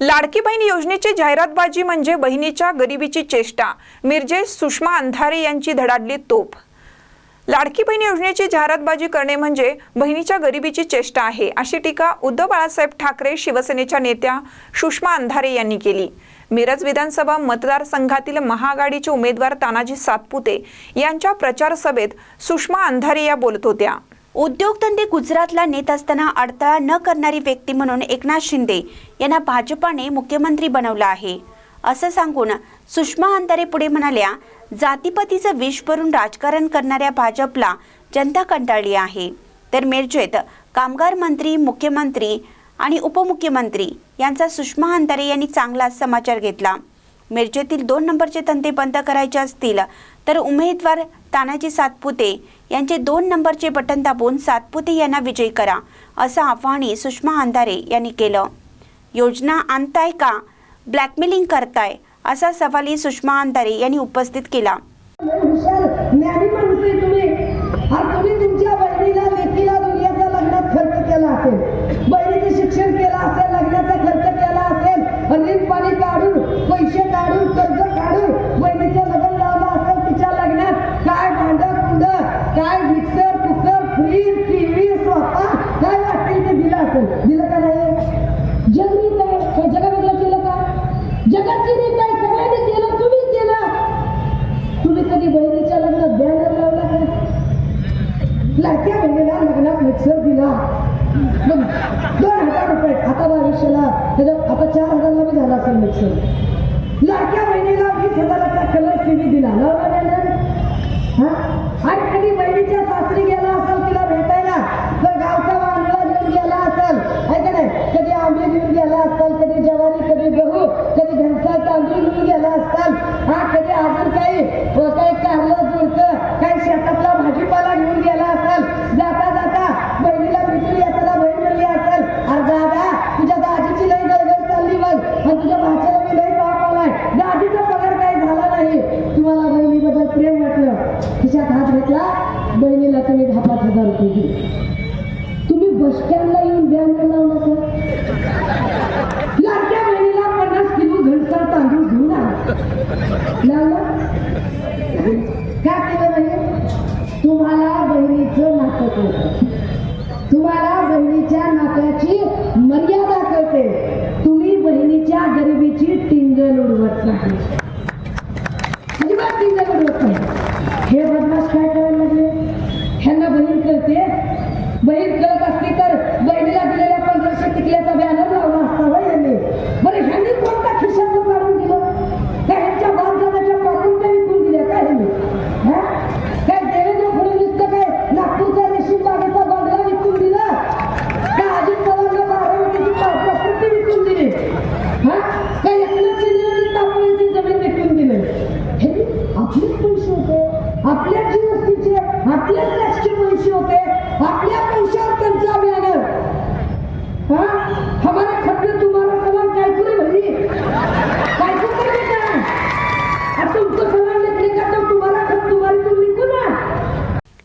लाडकी बहीण योजनेची जाहिरातबाजी म्हणजे बहिणीच्या गरिबीची चेष्टा. मिरजे सुषमा अंधारे यांची धडाडली तोप लाडकी बहीण योजनेची जाहिरातबाजी करणे म्हणजे बहिणीच्या गरिबीची चेष्टा आहे अशी टीका उद्धव बाळासाहेब ठाकरे शिवसेनेच्या नेत्या सुषमा अंधारे यांनी केली. मिरज विधानसभा मतदारसंघातील महाआघाडीचे उमेदवार तानाजी सातपुते यांच्या प्रचार सभेत सुषमा अंधारे या बोलत होत्या. उद्योगधंदे गुजरातला नेत असताना अडथळा न करणारी व्यक्ती म्हणून एकनाथ शिंदे यांना भाजपाने मुख्यमंत्री बनवलं आहे. असं सांगून सुषमा अंतारे पुढे म्हणाल्या जातीपतीचं विष भरून राजकारण करणाऱ्या भाजपला जनता कंटाळली आहे तर मिरजेत कामगार मंत्री मुख्यमंत्री आणि उपमुख्यमंत्री यांचा सुषमा अंतारे यांनी चांगला समाचार घेतला. मिरजेतील दोन नंबरचे धंदे बंद करायचे असतील तर उमेदवार तानाजी सातपुते यांचे दोन नंबरचे बटन दाबून सातपुते यांना विजयी करा असं आव्हानही सुषमा अंधारे यांनी केलं. योजना आणताय का? ब्लॅकमेलिंग करताय असा सवालही सुषमा अंधारे यांनी उपस्थित केला हुशार ज्ञानी माणूस आहे तुम्ही आणि तुम्ही तुमच्या बहिणीला लेकीला दुनियाच्या लग्नात खर्च केला असेल बहिणीचं शिक्षण केलं असेल लग्नाचा खर्च केला असेल रीत पाणी काढून पैसे काढून कर्ज काढून बहिणीचं लग्न लावलं असेल तिच्या लग्नात काय भांड कुंड काय mixer cooker fridge TV sofa काय वाटेल ते दिलं असेल दिलं का नाही जगरीत आहे हे जगावेगळं केलं का जगाची रीत आहे सगळ्यांनी केलं तुम्ही केलं तुम्ही कधी बहिणीच्या लग्नात बॅनर लावला का लाडक्या बहिणीला लग्नात मिक्सर दिला मग दोन हजार रुपये आता भविष्याला त्याच्या आता चार हजारला मी झाला असेल मिक्सर. लाडक्या बहिणीला वीस हजाराचा कलर टीव्ही दिला. हा? आणि कधी बहिणीच्या सासरी गेला असेल तिला भेटायला? तर गावचा वांगळा घेऊन गेला असेल आहे का नाही? कधी आंबे घेऊन गेला असेल कधी ज्वारी कधी गहू कधी घनसा तांदूळ घेऊन गेला असेल हा कधी अजून काही व काही बहिणीला तुम्ही दहा पाच हजार रुपये दिले. तुम्ही बस स्टँडला येऊन व्यायाम लावला का? लाडक्या बहिणीला पन्नास किलो घनसार तांदूळ घेऊन आला. काय केलं म्हणजे तुम्हाला बहिणीचं नातं कळतं. तुम्हाला बहिणीच्या नात्याची मर्यादा कळते. तुम्ही बहिणीच्या गरिबीची टिंगल उडवत नाही.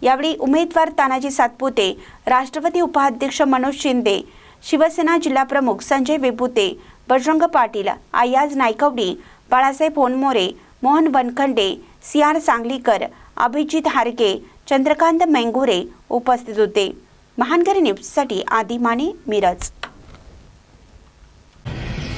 यावेळी उमेदवार तानाजी सातपुते राष्ट्रवादी उपाध्यक्ष मनोज शिंदे शिवसेना जिल्हाप्रमुख संजय विभूते बजरंग पाटील आयाज नायकवडी बाळासाहेब होनमोरे मोहन वनखंडे सी आर सांगलीकर अभिजित हारके चंद्रकांत मेंगुरे उपस्थित होते. महानगरी न्यूजसाठी आदी माने मिरज.